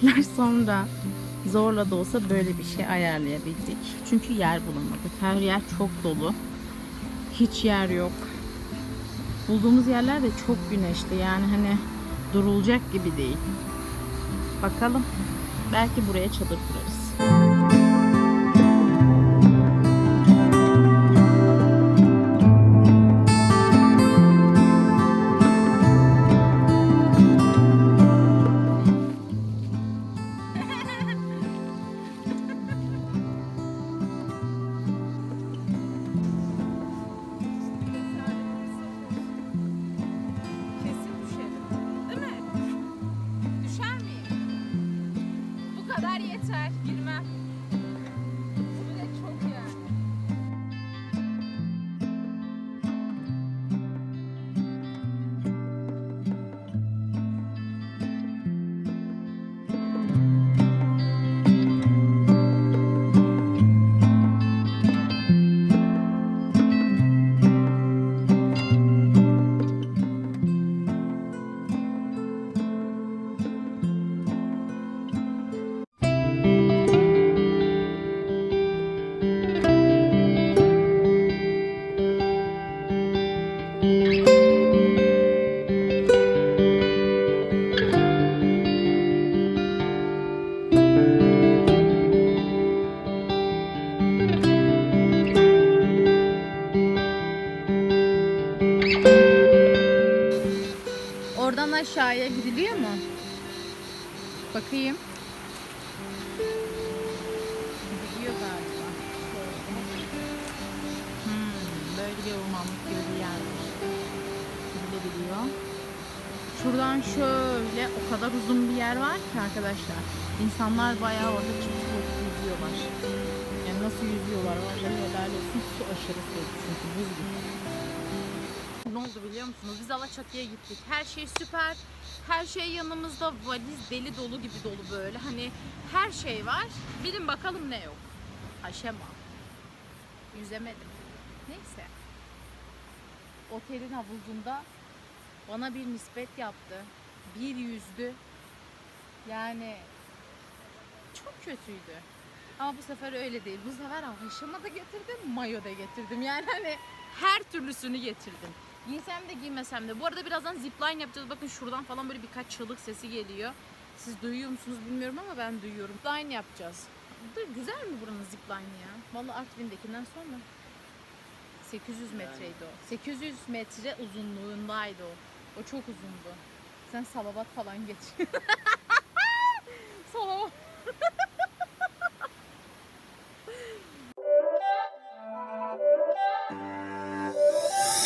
Saatler sonra zorla da olsa böyle bir şey ayarlayabildik. Çünkü yer bulamadık. Her yer çok dolu. Hiç yer yok. Bulduğumuz yerler de çok güneşli. Yani hani durulacak gibi değil. Bakalım. Belki buraya çadır kurarız. Bakayım. Gidiyor galiba. Hmm, böyle bir ormanlık gibi bir yermiş. Gidilebiliyor. Şuradan şöyle o kadar uzun bir yer var ki arkadaşlar. İnsanlar bayağı orada çıkıp yüzüyorlar. Yani nasıl yüzüyorlar var ya helal olsun. Su aşırı soğuk çünkü buz gibi. Oldu biliyor musunuz? Biz Alaçatı'ya gittik. Her şey süper. Her şey yanımızda. Valiz deli dolu gibi dolu böyle. Hani her şey var. Bilin bakalım ne yok. Aşema. Yüzemedim. Neyse. Otelin havuzunda bana bir nispet yaptı. Bir yüzdü. Yani çok kötüydü. Ama bu sefer öyle değil. Bu sefer haşama da getirdim, mayo da getirdim. Yani hani her türlüsünü getirdim. Giysem de giymesem de. Bu arada birazdan zipline yapacağız. Bakın şuradan falan böyle birkaç çığlık sesi geliyor. Siz duyuyor musunuz bilmiyorum ama ben duyuyorum. Zipline yapacağız. Dur, güzel mi buranın zipline'ı ya? Vallahi Artvin'dekinden sonra. 800 metreydi o. 800 metre uzunluğundaydı o. O çok uzundu. Sen salavat falan geç. salavat.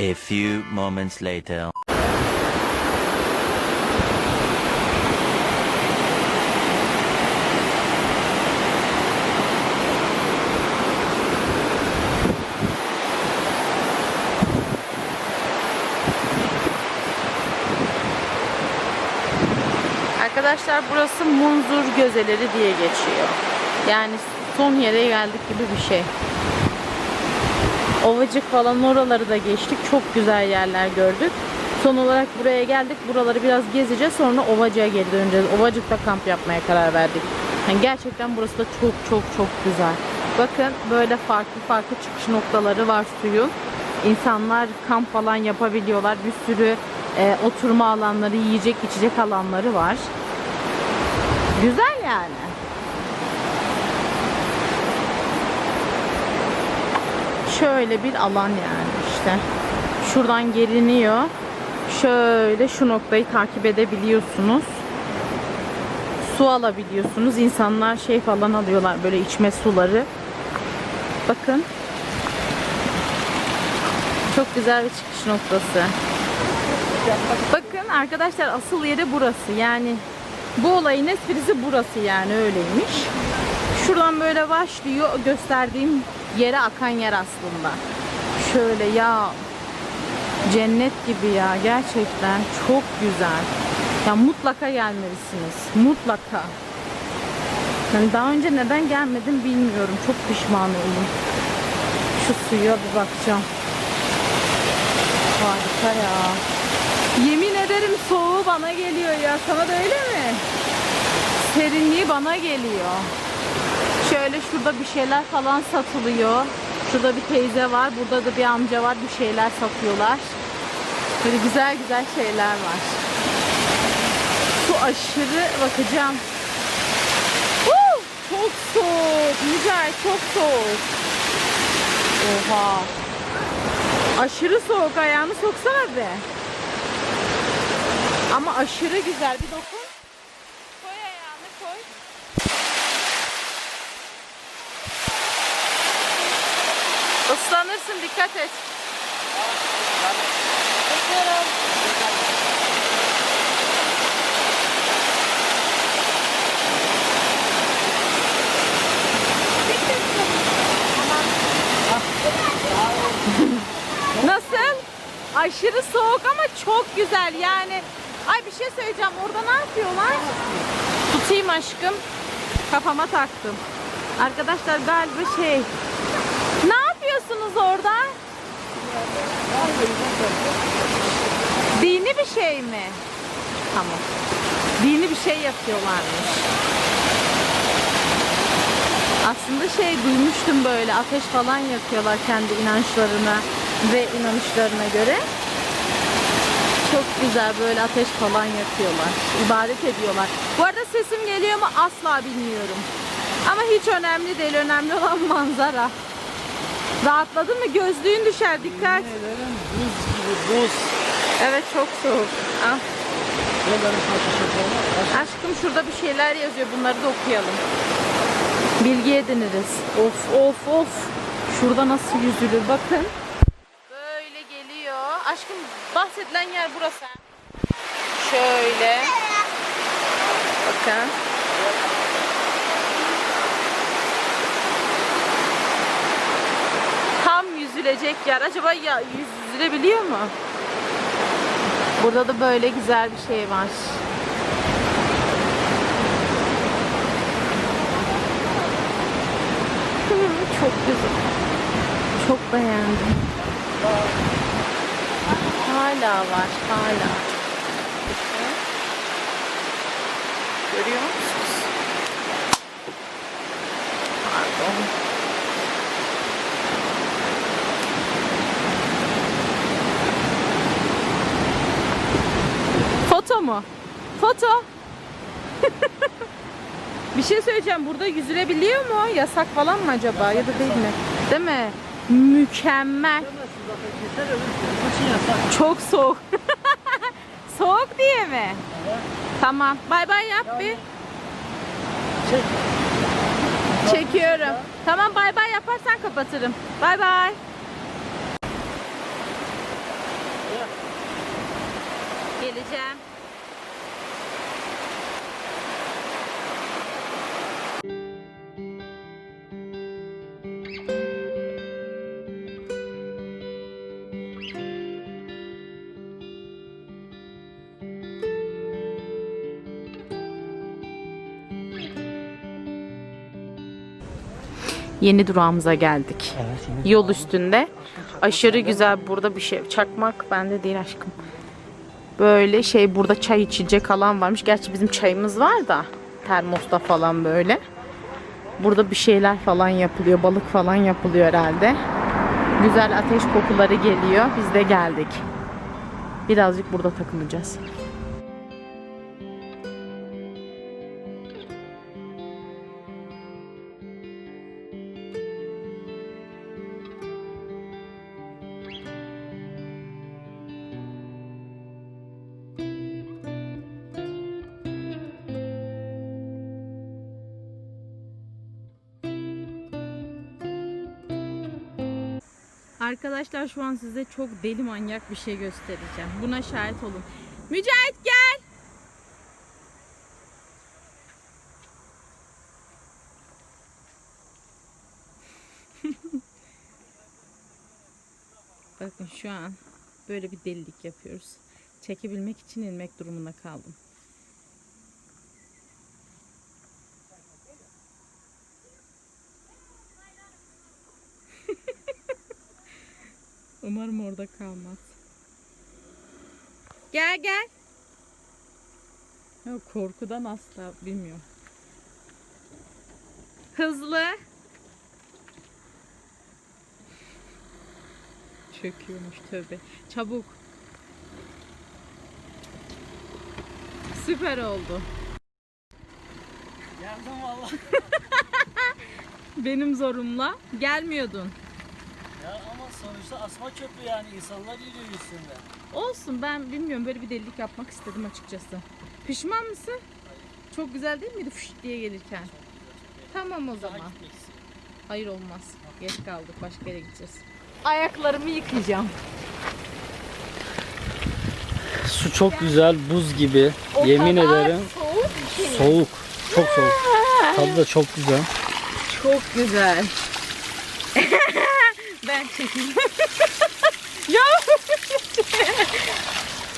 Few moments later. Arkadaşlar burası Munzur Gözeleri diye geçiyor. Yani son yere geldik gibi bir şey. Ovacık falan oraları da geçtik. Çok güzel yerler gördük. Son olarak buraya geldik. Buraları biraz gezeceğiz. Sonra Ovacık'a geri döneceğiz. Ovacık'ta kamp yapmaya karar verdik. Yani gerçekten burası da çok çok çok güzel. Bakın böyle farklı farklı çıkış noktaları var suyun. İnsanlar kamp falan yapabiliyorlar. Bir sürü e, oturma alanları, yiyecek içecek alanları var. Güzel yani. Şöyle bir alan yani işte. Şuradan geliniyor. Şöyle şu noktayı takip edebiliyorsunuz. Su alabiliyorsunuz. İnsanlar şey falan alıyorlar böyle içme suları. Bakın. Çok güzel bir çıkış noktası. Bakın arkadaşlar asıl yeri burası. Yani bu olayın esprisi burası yani öyleymiş. Şuradan böyle başlıyor gösterdiğim yere akan yer aslında. Şöyle ya cennet gibi ya gerçekten çok güzel. Ya mutlaka gelmelisiniz. Mutlaka. Yani daha önce neden gelmedim bilmiyorum. Çok pişman oldum. Şu suya bir bakacağım. Harika ya. Yemin ederim soğuğu bana geliyor ya. Sana da öyle mi? Serinliği bana geliyor. Şöyle şurada bir şeyler falan satılıyor. Şurada bir teyze var. Burada da bir amca var. Bir şeyler satıyorlar. Böyle güzel güzel şeyler var. Su aşırı bakacağım. Huu! Çok soğuk. Mücahit çok soğuk. Oha. Aşırı soğuk ayağını soksana be. Ama aşırı güzel. Bir dokun. Islanırsın dikkat et. Nasıl? Aşırı soğuk ama çok güzel yani. Ay bir şey söyleyeceğim. Orada ne yapıyorlar? Tutayım aşkım. Kafama taktım. Arkadaşlar galiba şey. Yapıyorsunuz orada? Dini bir şey mi? Tamam. Dini bir şey yapıyorlarmış. Aslında şey duymuştum böyle ateş falan yakıyorlar kendi inançlarına ve inanışlarına göre. Çok güzel böyle ateş falan yakıyorlar. İbadet ediyorlar. Bu arada sesim geliyor mu asla bilmiyorum. Ama hiç önemli değil. Önemli olan manzara. Rahatladın mı? Gözlüğün düşer. Dikkat. Buz gibi buz. Evet çok soğuk. Al. Aşkım şurada bir şeyler yazıyor. Bunları da okuyalım. Bilgi ediniriz. Of of of. Şurada nasıl yüzülür bakın. Böyle geliyor. Aşkım bahsedilen yer burası. Şöyle. Bakın. Yüzülecek yer. Acaba ya yüzülebiliyor mu? Burada da böyle güzel bir şey var. Hı, Çok güzel. Çok beğendim. Hala var, hala. Görüyor musunuz? Pardon. Foto mu? Foto. Bir söyleyeceğim. Burada yüzülebiliyor mu? Yasak falan mı acaba? Ya da değil mi? Değil mi? Mükemmel. Yasak. Çok soğuk. soğuk diye mi? Tamam. Bay bay yap bir. Çek. Çekiyorum. Tamam bay bay yaparsan kapatırım. Bay bay. Geleceğim. Yeni durağımıza geldik. Evet. Yol üstünde. Aşırı güzel burada bir şey. Çakmak bende değil aşkım. Böyle şey burada çay içecek alan varmış. Gerçi bizim çayımız var da termosta falan böyle. Burada bir şeyler falan yapılıyor. Balık falan yapılıyor herhalde. Güzel ateş kokuları geliyor. Biz de geldik. Birazcık burada takılacağız. Arkadaşlar şu an size çok deli manyak bir şey göstereceğim. Buna şahit olun. Mücahit gel. Bakın şu an böyle bir delilik yapıyoruz. Çekebilmek için inmek durumunda kaldım. Orada kalmaz. Gel gel. Ya korkudan asla bilmiyorum. Hızlı. Çöküyormuş tövbe. Çabuk. Süper oldu. Geldim valla. Benim zorumla gelmiyordun. Sonuçta asma köprü yani insanlar yürüyor üstünde. Olsun ben bilmiyorum böyle bir delilik yapmak istedim açıkçası. Pişman mısın? Çok güzel değil miydi fış diye gelirken? Tamam o Daha zaman. gitmek istiyorum. Hayır olmaz. Geç kaldık başka yere gideceğiz. Ayaklarımı yıkayacağım. Su çok güzel, buz gibi. O Yemin kadar ederim. Soğuk ki. Soğuk. Çok soğuk. Tadı da çok güzel. Çok güzel. Ben çekeyim. ya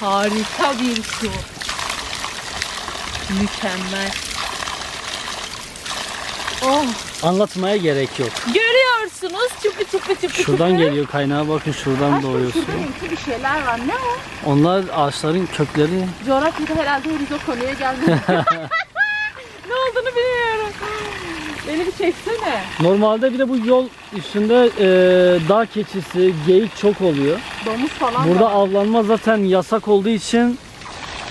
harika bir su. Mükemmel. Oh, Anlatmaya gerek yok. görüyorsunuz çıpı çıpı çıpı Şuradan çıpı. geliyor kaynağa bakın şuradan doğuyor su. Şurada renkli bir şeyler var. Ne o? Onlar ağaçların kökleri. Coğrafyada herhalde henüz o konuya gelmedik. ne olduğunu bilmiyorum. Beni bir çeksene. Normalde bir de bu yol üstünde e, dağ keçisi, geyik çok oluyor. Domuz falan Burada var. avlanma zaten yasak olduğu için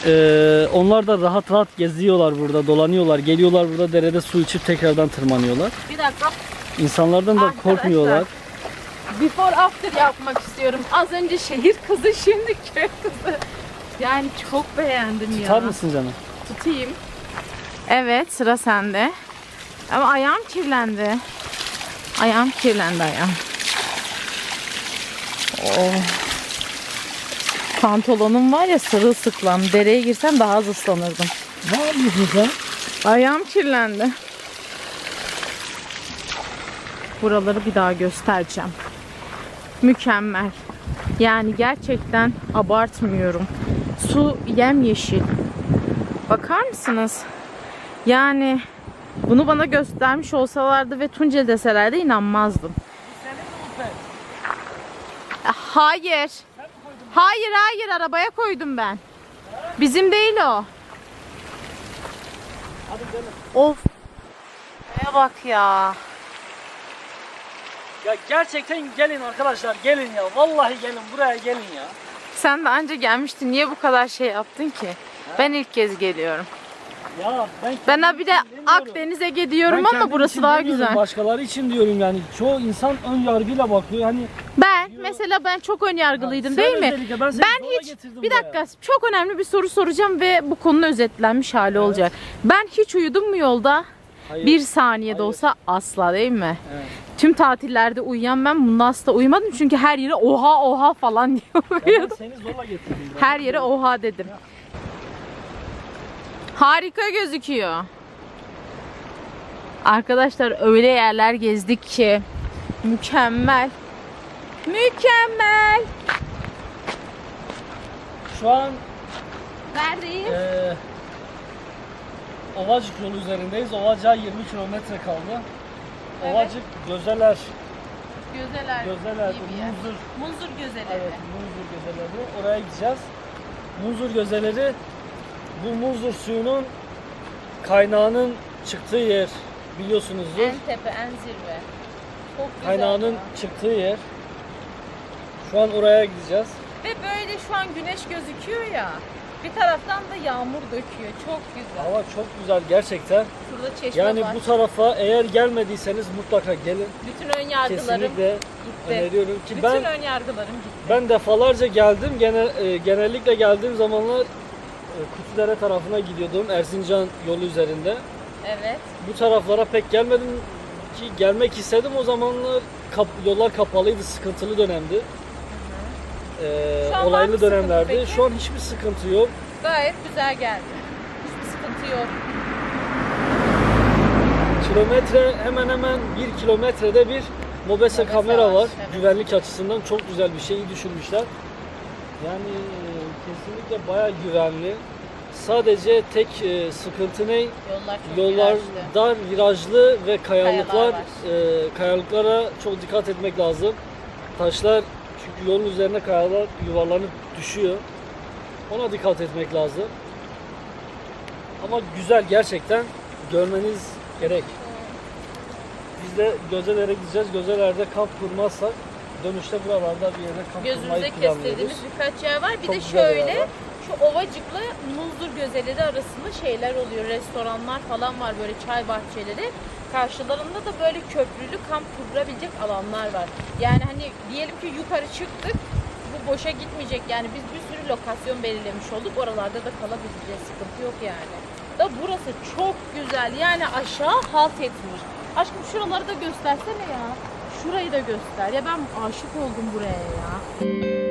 e, onlar da rahat rahat geziyorlar burada, dolanıyorlar. Geliyorlar burada derede su içip tekrardan tırmanıyorlar. Bir dakika. İnsanlardan da Arkadaşlar. korkmuyorlar. Before after yapmak istiyorum. Az önce şehir kızı şimdi köy kızı. Yani çok beğendim ya. Tutar mısın canım? Tutayım. Evet sıra sende. Ama ayağım kirlendi. Ayağım kirlendi ayağım. Oh. Pantolonum var ya sırılsıklam. Dereye girsem daha az ıslanırdım. Ne yapıyorsun sen? Ayağım kirlendi. Buraları bir daha göstereceğim. Mükemmel. Yani gerçekten abartmıyorum. Su yemyeşil. Bakar mısınız? Yani bunu bana göstermiş olsalardı ve Tuncel deselerdi inanmazdım. Hayır. Hayır hayır arabaya koydum ben. Bizim değil o. Of. Neye bak ya. Ya gerçekten gelin arkadaşlar gelin ya. Vallahi gelin buraya gelin ya. Sen de anca gelmiştin. Niye bu kadar şey yaptın ki? Ben ilk kez geliyorum. Ya ben Ben ha bir de. Akdeniz'e gidiyorum Ben ama burası daha güzel. Başkaları için diyorum yani. Çoğu insan ön yargıyla bakıyor. Hani Ben mesela ben çok ön yargılıydım değil mi? ben seni Ben zorla hiç getirdim bir buraya. dakika çok önemli bir soru soracağım ve bu konunun özetlenmiş hali olacak. Ben hiç uyudum mu yolda? Hayır. Bir saniyede Hayır. olsa asla değil mi? Evet. Tüm tatillerde uyuyan ben bunda asla uyumadım çünkü her yere oha oha falan diye Ya ben uyuyordum. seni zorla getirdim. buraya. Her yere oha dedim. Harika gözüküyor. Arkadaşlar öyle yerler gezdik ki mükemmel. Mükemmel. Şu an Neredeyiz? Ee, Ovacık yolu üzerindeyiz. Ovacık'a 20 kilometre kaldı. Evet. Ovacık Gözeler, Gözeler. Gözeler, iyi bir yer. Muzur, Munzur gözeleri. evet Muzur Gözeleri. Oraya gideceğiz. Muzur Gözeleri, bu Muzur suyunun kaynağının çıktığı yer biliyorsunuzdur. En tepe, en zirve. Çok güzel. Kaynağının ya. çıktığı yer. Şu an oraya gideceğiz. Ve böyle şu an güneş gözüküyor ya. Bir taraftan da yağmur döküyor. Çok güzel. Hava çok güzel gerçekten. Şurada çeşme Yani var. bu tarafa eğer gelmediyseniz mutlaka gelin. Bütün ön yargılarım Kesinlikle gitti. öneriyorum ki Bütün ben ön yargılarım gitti. ben defalarca geldim. Gene e, genellikle geldiğim zamanlar Kutudere tarafına gidiyordum Erzincan yolu üzerinde. Evet. Bu taraflara pek gelmedim ki gelmek istedim o zamanlar kap- yollar kapalıydı, sıkıntılı dönemdi. E, Şu an var mı olaylı sıkıntı dönemlerdi. peki? Şu an hiçbir sıkıntı yok. Gayet güzel geldi. Hiçbir sıkıntı yok. Kilometre hemen hemen bir kilometrede bir mobese Mobese kamera var, var. evet. Güvenlik açısından çok güzel bir şey iyi düşünmüşler. Yani e, kesinlikle bayağı güvenli. Sadece tek e, sıkıntı ne? Yollar çok Yollar virajlı. dar, virajlı ve kayalıklar. Kayalar e, kayalıklara çok dikkat etmek lazım. Taşlar çünkü yolun üzerine kayalar yuvarlanıp düşüyor. Ona dikkat etmek lazım. Ama güzel gerçekten görmeniz gerek. Biz de Gözeler'e gideceğiz. Gözeler'de kamp kurmazsak dönüşte buralarda bir yerde kamp Gözünüze kurmayı planlıyoruz. kestirdiğimiz birkaç yer var. Bir Çok de güzel şöyle yerler. şu Ovacık'la Muzdur Gözeleri arasında şeyler oluyor. Restoranlar falan var böyle çay bahçeleri. Karşılarında da böyle köprülü kamp kurabilecek alanlar var. Yani hani diyelim ki yukarı çıktık. Bu boşa gitmeyecek. Yani biz bir sürü lokasyon belirlemiş olduk. Oralarda da kalabileceğiz. Sıkıntı yok yani. Da burası çok güzel. Yani aşağı halt etmiş. Aşkım şuraları da göstersene ya. Şurayı da göster. Ya ben aşık oldum buraya ya.